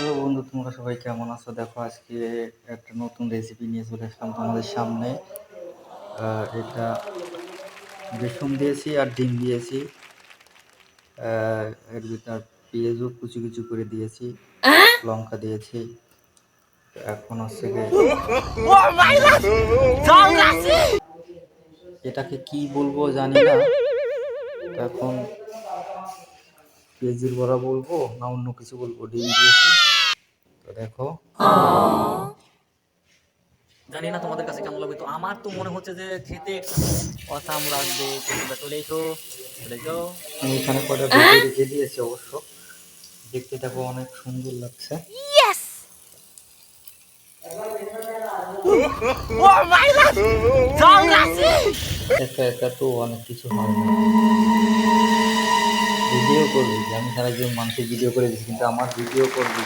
Hello বন্ধু, তোমরা সবাই কেমন আছো? দেখো, আজকে একটা নতুন রেসিপি নিয়ে চলে আসলাম তোমাদের সামনে। এটা বেসন দিয়েছি আর ডিম দিয়েছি। এর ভিতর পেঁয়াজও কুচি কুচি করে দিয়েছি, লঙ্কা দিয়েছি। এখন হচ্ছে এটাকে কি বলব জানি না। এখন পেঁয়াজির বড়া বলব না অন্য কিছু বলব? ডিম দিয়েছি। দেখো। জানি না তোমাদের কাছে কেমন লাগবে তো আমার তো মনে হচ্ছে যে খেতে অসাম লাগবে তোমরা চলে এসো চলে এসো আমি এখানে কটা ভেজে রেখে দিয়েছি অবশ্য। দেখতে দেখো অনেক সুন্দর লাগছে। একা একা তো অনেক কিছু হয় না। ভিডিও করবি আমি সারা জীবন মানুষের ভিডিও করে দিচ্ছি কিন্তু আমার ভিডিও করবি।